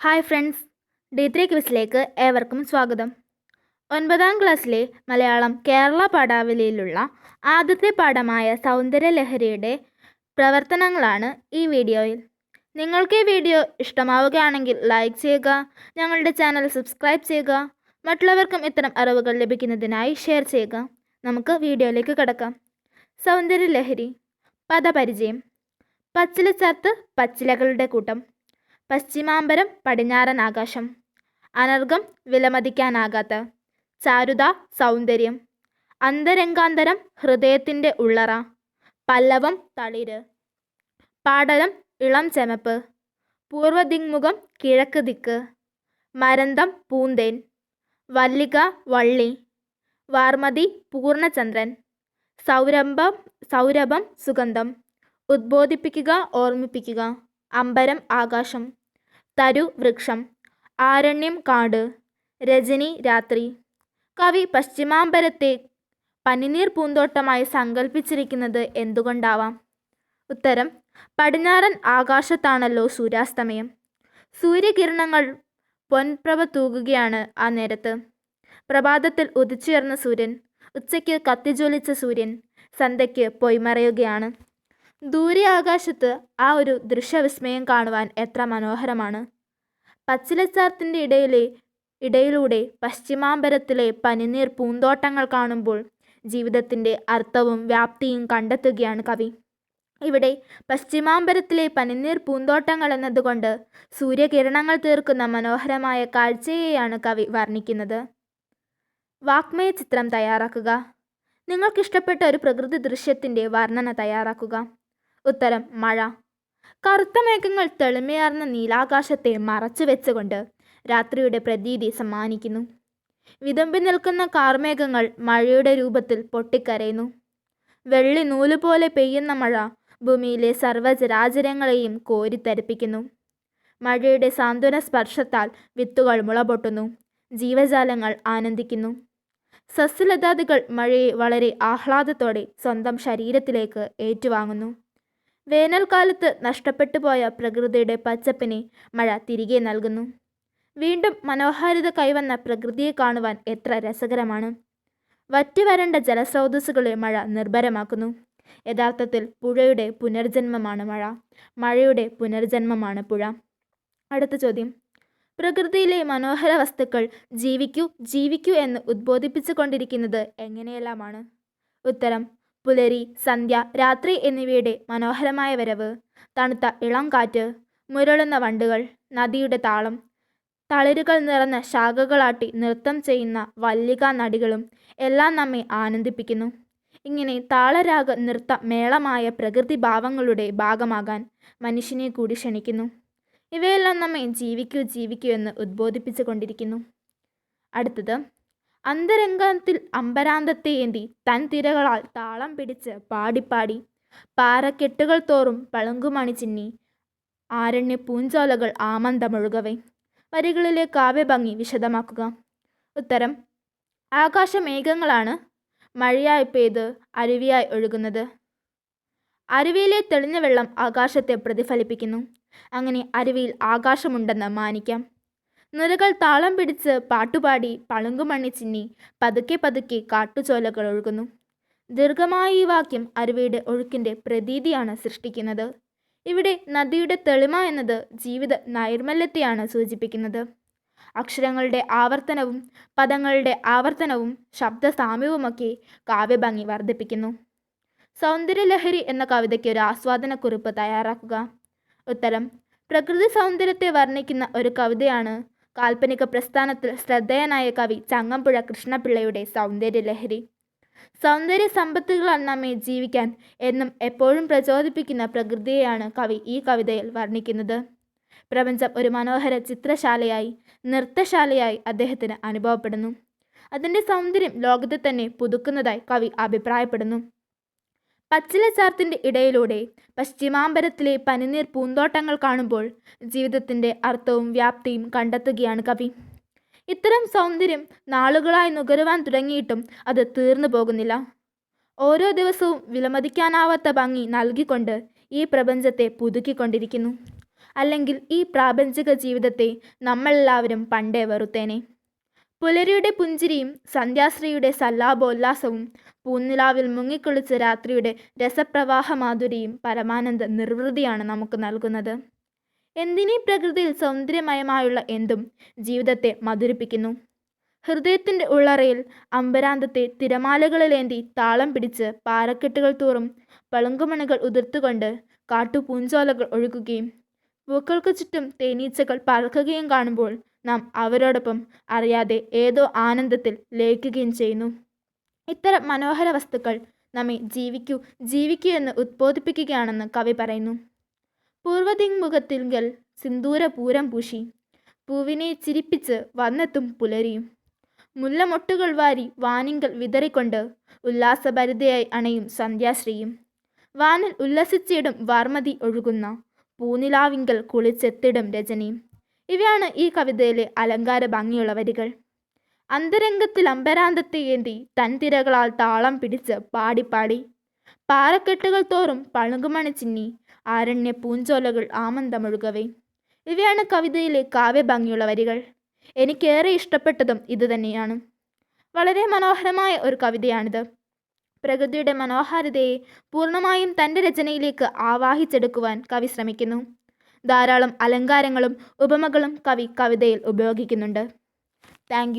Hi friends D three ക്വിസിലേക്ക് ഏവർക്കും സ്വാഗതം. ഒൻപതാം ക്ലാസ്സിലെ മലയാളം കേരള പാഠാവലിയിലുള്ള ആദ്യത്തെ പാഠമായ സൗന്ദര്യലഹരിയുടെ പ്രവർത്തനങ്ങളാണ് ഈ വീഡിയോയിൽ. നിങ്ങൾക്ക് ഈ വീഡിയോ ഇഷ്ടമാവുകയാണെങ്കിൽ ലൈക്ക് ചെയ്യുക ഞങ്ങളുടെ ചാനൽ സബ്സ്ക്രൈബ് ചെയ്യുക മറ്റുള്ളവർക്കും ഇത്തരം അറിവുകൾ ലഭിക്കുന്നതിനായി ഷെയർ ചെയ്യുക. നമുക്ക് വീഡിയോയിലേക്ക് കിടക്കാം. സൗന്ദര്യലഹരി പദപരിചയം പച്ചിലച്ചർത്ത് പച്ചിലകളുടെ കൂട്ടം പശ്ചിമാംബരം പടിഞ്ഞാറൻ ആകാശം. അനർഘം വിലമതിക്കാനാകാത്ത. ചാരുത സൗന്ദര്യം. അന്തരംഗാന്തരം ഹൃദയത്തിന്റെ ഉള്ളറ. പല്ലവം തളിര്. പാടലം ഇളം ചെമപ്പ്. പൂർവദിങ്മുഖം കിഴക്ക് ദിക്ക്. മരന്തം പൂന്തേൻ. വല്ലിക വള്ളി. വാർമതി പൂർണചന്ദ്രൻ സൗരംഭം സൗരഭം സുഗന്ധം. ഉദ്ബോധിപ്പിക്കുക ഓർമ്മിപ്പിക്കുക. അമ്പരം ആകാശം. തരു വൃക്ഷം. ആരണ്യം കാട്. രജനി രാത്രി. കവി പശ്ചിമാമ്പരത്തെ പനിനീർ പൂന്തോട്ടമായി സങ്കല്പിച്ചിരിക്കുന്നത് എന്തുകൊണ്ടാവാം? ഉത്തരം പടിഞ്ഞാറൻ ആകാശത്താണല്ലോ സൂര്യാസ്തമയം. സൂര്യകിരണങ്ങൾ പൊൻപ്രഭ തൂകുകയാണ് ആ നേരത്ത്. പ്രഭാതത്തിൽ ഉദിച്ചുയർന്ന സൂര്യൻ ഉച്ചയ്ക്ക് കത്തിജ്വലിച്ച സൂര്യൻ സന്ധ്യയ്ക്ക് പൊയ്മറയുകയാണ്. ദൂരെ ആകാശത്ത് ആ ഒരു ദൃശ്യവിസ്മയം കാണുവാൻ എത്ര മനോഹരമാണ്. പച്ചിലച്ചാർത്തിന്റെ ഇടയിലെ ഇടയിലൂടെ പശ്ചിമാമ്പരത്തിലെ പനിനീർ പൂന്തോട്ടങ്ങൾ കാണുമ്പോൾ ജീവിതത്തിന്റെ അർത്ഥവും വ്യാപ്തിയും കണ്ടെത്തുകയാണ് കവി. ഇവിടെ പശ്ചിമാമ്പരത്തിലെ പനിനീർ പൂന്തോട്ടങ്ങൾ എന്നതുകൊണ്ട് സൂര്യകിരണങ്ങൾ തീർക്കുന്ന മനോഹരമായ കാഴ്ചയെയാണ് കവി വർണിക്കുന്നത്. വാക്മയ ചിത്രം തയ്യാറാക്കുക. നിങ്ങൾക്കിഷ്ടപ്പെട്ട ഒരു പ്രകൃതി ദൃശ്യത്തിന്റെ വർണന തയ്യാറാക്കുക. ഉത്തരം മഴ. കറുത്ത മേഘങ്ങൾ തെളിമയാർന്ന നീലാകാശത്തെ മറച്ചു വെച്ചുകൊണ്ട് രാത്രിയുടെ പ്രതീതി സമ്മാനിക്കുന്നു. വിതമ്പി നിൽക്കുന്ന കാർമേഘങ്ങൾ മഴയുടെ രൂപത്തിൽ പൊട്ടിക്കരയുന്നു. വെള്ളി നൂലുപോലെ പെയ്യുന്ന മഴ ഭൂമിയിലെ സർവചരാചരങ്ങളെയും കോരിത്തരിപ്പിക്കുന്നു. മഴയുടെ സാന്ത്വന സ്പർശത്താൽ വിത്തുകൾ മുളപൊട്ടുന്നു. ജീവജാലങ്ങൾ ആനന്ദിക്കുന്നു. സസ്യലതാദികൾ മഴയെ വളരെ ആഹ്ലാദത്തോടെ സ്വന്തം ശരീരത്തിലേക്ക് ഏറ്റുവാങ്ങുന്നു. വേനൽക്കാലത്ത് നഷ്ടപ്പെട്ടു പോയ പ്രകൃതിയുടെ പച്ചപ്പിനെ മഴ തിരികെ നൽകുന്നു. വീണ്ടും മനോഹാരിത കൈവന്ന പ്രകൃതിയെ കാണുവാൻ എത്ര രസകരമാണ്. വറ്റിവരണ്ട ജലസ്രോതസ്സുകളെ മഴ നിർഭരമാക്കുന്നു. യഥാർത്ഥത്തിൽ പുഴയുടെ പുനർജന്മമാണ് മഴ. മഴയുടെ പുനർജന്മമാണ് പുഴ. അടുത്ത ചോദ്യം. പ്രകൃതിയിലെ മനോഹര വസ്തുക്കൾ ജീവിക്കൂ ജീവിക്കൂ എന്ന് ഉദ്ബോധിപ്പിച്ചു കൊണ്ടിരിക്കുന്നത് എങ്ങനെയെല്ലാമാണ്? ഉത്തരം പുലരി സന്ധ്യ രാത്രി എന്നിവയുടെ മനോഹരമായ വരവ് തണുത്ത ഇളം കാറ്റ് മുരളുന്ന വണ്ടുകൾ നദിയുടെ താളം തളിരുകൾ നിറഞ്ഞ ശാഖകളാട്ടി നൃത്തം ചെയ്യുന്ന വല്ലിക നടികളും എല്ലാം നമ്മെ ആനന്ദിപ്പിക്കുന്നു. ഇങ്ങനെ താളരാഗ നൃത്ത മേളമായ പ്രകൃതി ഭാവങ്ങളുടെ ഭാഗമാകാൻ മനുഷ്യനെ കൂടി ക്ഷണിക്കുന്നു. ഇവയെല്ലാം നമ്മെ ജീവിക്കൂ ജീവിക്കൂ എന്ന് ഉദ്ബോധിപ്പിച്ചു കൊണ്ടിരിക്കുന്നു അടുത്തത് അന്തരംഗത്തിൽ അമ്പരാന്തത്തെ ഏന്തി തൻ തിരകളാൽ താളം പിടിച്ച് പാടിപ്പാടി. പാറക്കെട്ടുകൾ തോറും പളുങ്കുമണി ചിന്നി. ആരണ്യ പൂഞ്ചോലകൾ ആമന്തമൊഴുകവേ വരികളിലെ കാവ്യഭംഗി വിശദമാക്കുക. ഉത്തരം ആകാശമേഘങ്ങളാണ് മഴയായി പെയ്ത് അരുവിയായി ഒഴുകുന്നത്. അരുവിയിലെ തെളിഞ്ഞ വെള്ളം ആകാശത്തെ പ്രതിഫലിപ്പിക്കുന്നു. അങ്ങനെ അരുവിയിൽ ആകാശമുണ്ടെന്ന് മാനിക്കാം. നിരകൾ താളം പിടിച്ച് പാട്ടുപാടി പളുങ്കുമണ്ണി ചിന്നി പതുക്കെ പതുക്കെ കാട്ടുചോലകൾ ഒഴുകുന്നു. ദീർഘമായ ഈ വാക്യം അരുവിയുടെ ഒഴുക്കിന്റെ പ്രതീതിയാണ് സൃഷ്ടിക്കുന്നത്. ഇവിടെ നദിയുടെ തെളിമ എന്നത് ജീവിത നൈർമല്യത്തെയാണ് സൂചിപ്പിക്കുന്നത്. അക്ഷരങ്ങളുടെ ആവർത്തനവും പദങ്ങളുടെ ആവർത്തനവും ശബ്ദ സാമ്യവുമൊക്കെ കാവ്യഭംഗി വർദ്ധിപ്പിക്കുന്നു. സൗന്ദര്യലഹരി എന്ന കവിതയ്ക്ക് ഒരു ആസ്വാദനക്കുറിപ്പ് തയ്യാറാക്കുക. ഉത്തരം പ്രകൃതി സൗന്ദര്യത്തെ വർണിക്കുന്ന ഒരു കവിതയാണ് കാൽപ്പനിക പ്രസ്ഥാനത്തിൽ ശ്രദ്ധേയനായ കവി ചങ്ങമ്പുഴ കൃഷ്ണപിള്ളയുടെ സൗന്ദര്യലഹരി. സൗന്ദര്യ സമ്പത്തുകളാൽ നമ്മെ ജീവിക്കാൻ എന്നും എപ്പോഴും പ്രചോദിപ്പിക്കുന്ന പ്രകൃതിയെയാണ് കവി ഈ കവിതയിൽ വർണിക്കുന്നത്. പ്രപഞ്ചം ഒരു മനോഹര ചിത്രശാലയായി നൃത്തശാലയായി അദ്ദേഹത്തിന് അനുഭവപ്പെടുന്നു. അതിന്റെ സൗന്ദര്യം ലോകത്തെ തന്നെ പുതുക്കുന്നതായി കവി അഭിപ്രായപ്പെടുന്നു. പച്ചിലച്ചാർത്തിന്റെ ഇടയിലൂടെ പശ്ചിമാംബരത്തിലെ പനിനീർ പൂന്തോട്ടങ്ങൾ കാണുമ്പോൾ ജീവിതത്തിന്റെ അർത്ഥവും വ്യാപ്തിയും കണ്ടെത്തുകയാണ് കവി. ഇത്തരം സൗന്ദര്യം നാളുകളായി നുകരുവാൻ തുടങ്ങിയിട്ടും അത് തീർന്നു പോകുന്നില്ല. ഓരോ ദിവസവും വിലമതിക്കാനാവാത്ത ഭംഗി നൽകിക്കൊണ്ട് ഈ പ്രപഞ്ചത്തെ പുതുക്കിക്കൊണ്ടിരിക്കുന്നു. അല്ലെങ്കിൽ ഈ പ്രാപഞ്ചിക ജീവിതത്തെ നമ്മളെല്ലാവരും പണ്ടേ വെറുത്തേനെ. പുലരിയുടെ പുഞ്ചിരിയും സന്ധ്യാശ്രീയുടെ സല്ലാപോല്ലാസവും പൂനിലാവിൽ മുങ്ങിക്കുളിച്ച രാത്രിയുടെ രസപ്രവാഹമാധുരിയും പരമാനന്ദ നിർവൃതിയാണ് നമുക്ക് നൽകുന്നത്. എന്തിനീ പ്രകൃതിയിൽ സൗന്ദര്യമയമായുള്ള എന്തും ജീവിതത്തെ മധുരിപ്പിക്കുന്നു. ഹൃദയത്തിന്റെ ഉള്ളറയിൽ അമ്പരാന്തത്തെ തിരമാലകളിലേന്തി താളം പിടിച്ച് പാറക്കെട്ടുകൾ തോറും പളുങ്കുമണികൾ ഉതിർത്തുകൊണ്ട് കാട്ടുപൂഞ്ചോലകൾ ഒഴുകുകയും പൂക്കൾക്ക് ചുറ്റും തേനീച്ചകൾ പറക്കുകയും കാണുമ്പോൾ നാം അവരോടൊപ്പം അറിയാതെ ഏതോ ആനന്ദത്തിൽ ലയിക്കുകയും ചെയ്യുന്നു. ഇത്തരം മനോഹര വസ്തുക്കൾ നമ്മെ ജീവിക്കൂ ജീവിക്കൂ എന്ന് ഉദ്ബോധിപ്പിക്കുകയാണെന്ന് കവി പറയുന്നു. പൂർവദിങ്മുഖത്തിങ്കൽ സിന്ദൂര പൂരം പൂശി പൂവിനെ ചിരിപ്പിച്ച് വന്നെത്തും പുലരിയും. മുല്ലമൊട്ടുകൾ വാരി വാനിങ്കൽ വിതറിക്കൊണ്ട് ഉല്ലാസഭരിതയായി അണയും സന്ധ്യാശ്രീയും. വാനിൽ ഉല്ലസിച്ചിടും വാർമതി ഒഴുകുന്ന പൂനിലാവിങ്കൽ കുളിച്ചെത്തിടും രജനിയും ഇവയാണ് ഈ കവിതയിലെ അലങ്കാര ഭംഗിയുള്ള വരികൾ. അന്തരംഗത്തിൽ അമ്പരാന്തത്തെ ഏന്തി തൻതിരകളാൽ താളം പിടിച്ച് പാടിപ്പാടി. പാറക്കെട്ടുകൾ തോറും പളുങ്കുമണി ചിന്നി ആരണ്യ പൂഞ്ചോലകൾ ആമന്തമൊഴുകവേ. ഇവയാണ് കവിതയിലെ കാവ്യഭംഗിയുള്ള വരികൾ. എനിക്കേറെ ഇഷ്ടപ്പെട്ടതും ഇതുതന്നെയാണ് വളരെ മനോഹരമായ ഒരു കവിതയാണിത്. പ്രകൃതിയുടെ മനോഹാരിതയെ പൂർണമായും തന്റെ രചനയിലേക്ക് ആവാഹിച്ചെടുക്കുവാൻ കവി ശ്രമിക്കുന്നു. ധാരാളം അലങ്കാരങ്ങളും ഉപമകളും കവി കവിതയിൽ ഉപയോഗിക്കുന്നുണ്ട്. താങ്ക്